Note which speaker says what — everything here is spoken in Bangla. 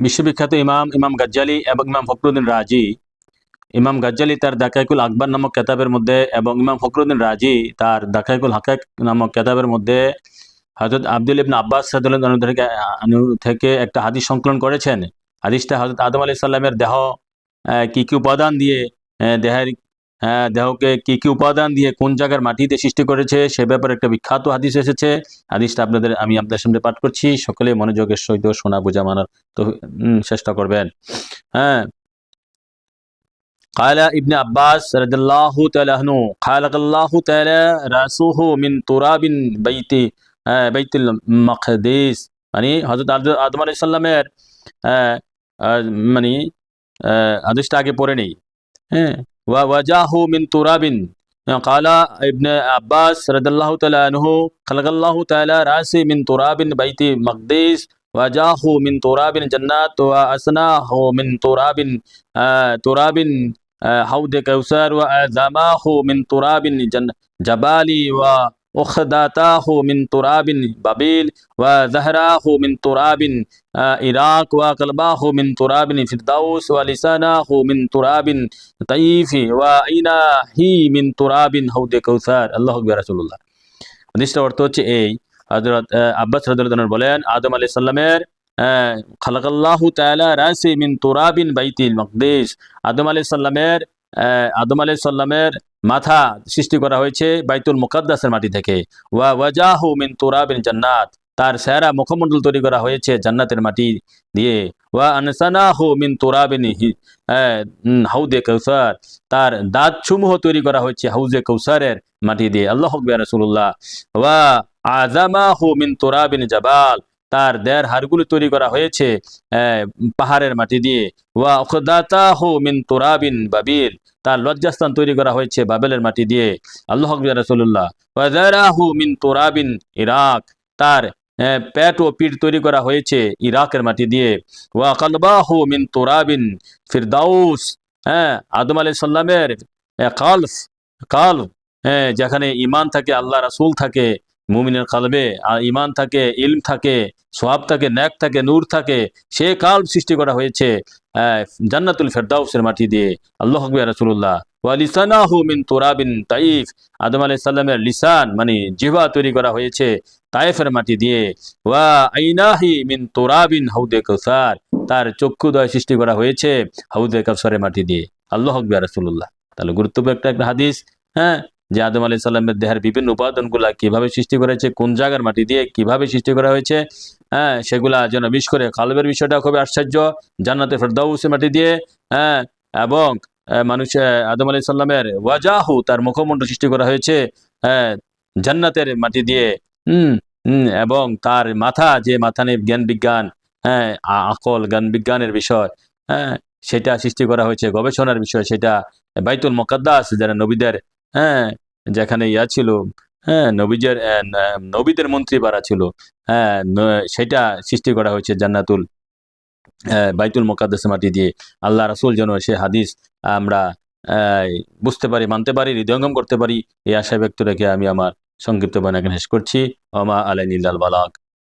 Speaker 1: বিশ্ববিখ্যাত ইমাম ইমাম গাজ্জালি এবং ইমাম ফখরুদ্দিন রাজি। ইমাম গাজ্জালি তার দাকাইকুল আকবর নামক কেতাবের মধ্যে এবং ইমাম ফখরুদ্দিন রাজি তার দাকাইকুল হাকাক নামক কেতাবের মধ্যে হজরত আব্দুল ইবন আব্বাস থেকে থেকে একটা হাদিস সংকলন করেছেন। হাদিসটা হজরত আদম আলি সাল্লামের দেহ কি কি উপাদান দিয়ে দেহের দেহকে কি কি উপাদান দিয়ে কোন জায়গার মাটিতে সৃষ্টি করেছে সে ব্যাপারে একটা বিখ্যাত হাদিস এসেছে হাদিসটা আপনাদের আমি আপনাদের সামনে পাঠ করছি সকলে মনোযোগের সহিত শোনা বোঝা মানার তো উম, চেষ্টা করবেন হ্যাঁ قال ابن عباس رضي الله تعالى عنه خلق الله تعالى راسه من تراب بيت آه، بيت المقدس মানে হযরত আদ- আদম আলাইহিস সালামের আহ, আহ, মানে আহ, হাদিসটা আগে পড়ে নেই হ্যাঁ ووجاهه من تراب. قال ابن عباس رضي الله تعالى عنه خلق الله تعالى راسي من تراب بيت مقدس. وجاه من تراب جنات وأسناه من تراب تراب حوض كوثر وأعظماه من تراب جبالي و وأخداتاه من تراب بابيل وزهراه من تراب آه إراق وقلباه من تراب فردوس ولسانه من تراب طيف وعيناه من تراب حوض كوثر الله أكبر رسول الله হাদিসটার অর্থ হচ্ছে এই হযরত আহ, আব্বাস রাদিয়াল্লাহু আনহু বলেন আদম আলাইহিস সালামের আহ, খালাকাল্লাহু তাআলা রাসি মিন তুরাবিন বাইতিল মাকদিস আদম আলাইহিস সালামের আহ, আদম আলাইহিস সালামের মাথা সৃষ্টি করা হয়েছে বাইতুল মুকাদ্দাসের মাটি থেকে। ওয়া ওয়াজাহু মিন তুরাবিন জান্নাত। তার সেরা মুখমণ্ডল তৈরি করা হয়েছে জান্নাতের মাটি দিয়ে। ওয়া আনসানাহু মিন তুরাবিন হাউদে কৌসার তার দাঁত সমূহ তৈরি করা হয়েছে হাউজে কৌসারের মাটি দিয়ে। আল্লাহ রাসূলুল্লাহ। ওয়া আজামাহু মিন তুরাবিন জাবাল। তার দেড় হাড়গুলো তৈরি করা হয়েছে পাহাড়ের মাটি দিয়ে। ওয়া উখদাতাহু মিন তুরাবিন বাবিল। তার লজ্জাস্থান তৈরি করা হয়েছে বাবেলের মাটি দিয়ে। আল্লাহ হকবে রাসূলুল্লাহ। মিন তুরাবিন, ইরাক। তার পেট ও পিঠ তৈরি করা হয়েছে ইরাকের মাটি দিয়ে। ওয়া কালবাহু মিন তোরাবিন, ফিরদাউস। হ্যাঁ আদম আলাইহিস সাল্লামের কালফ হ্যাঁ যেখানে ইমান থাকে, আল্লাহ রাসুল থাকে। মুমিনের কালবে ইমান থাকে, ইলম থাকে, সোয়াব থাকে, ন্যাক থাকে, নূর থাকে, সে কাল সৃষ্টি করা হয়েছে জান্নাতুল ফেরদাউসের মাটি দিয়ে। আল্লাহ ওয়া মিন তুরাবিন তাইফ। লিসান মানে তৈরি করা হয়েছে মাটি দিয়ে। মিন তুরাবিন হাউদে তার সৃষ্টি করা হয়েছে মাটি দিয়ে। তাহলে গুরুত্বপূর্ণ একটা হাদিস হ্যাঁ? যে আদম আলাইহিস সালামের দেহের বিভিন্ন উপাদানগুলা কীভাবে সৃষ্টি করেছে, কোন জায়গার মাটি দিয়ে কীভাবে সৃষ্টি করা হয়েছে হ্যাঁ সেগুলা যেন বিশ করে কালবের বিষয়টা খুবই আশ্চর্য। জান্নাতে ফেরদাউসের মাটি দিয়ে হ্যাঁ এবং মানুষ আদম আলাইহিস সালামের ওয়াজাহু, তার মুখমণ্ডল সৃষ্টি করা হয়েছে হ্যাঁ জান্নাতের মাটি দিয়ে, হুম হুম, এবং তার মাথা, যে মাথা নিয়ে জ্ঞান বিজ্ঞান হ্যাঁ আকল, জ্ঞান বিজ্ঞানের বিষয় হ্যাঁ সেটা সৃষ্টি করা হয়েছে, গবেষণার বিষয়, সেটা বাইতুল মোকাদ্দাস, যারা নবীদের হ্যাঁ যেখানে ইয়া ছিল হ্যাঁ নবীজের নবীদের মন্ত্রী বাড়া ছিল হ্যাঁ সেটা সৃষ্টি করা হয়েছে জান্নাতুল বাইতুল মোকাদ্দাস মাটি দিয়ে। আল্লাহ রাসূল যেন সে হাদিস আমরা বুঝতে পারি, মানতে পারি, হৃদয়ঙ্গম করতে পারি, এই আশা ব্যক্ত রেখে আমি আমার সংক্ষিপ্ত বানাকে শেষ করছি। ওমা আলাইনিল্লাল বালাক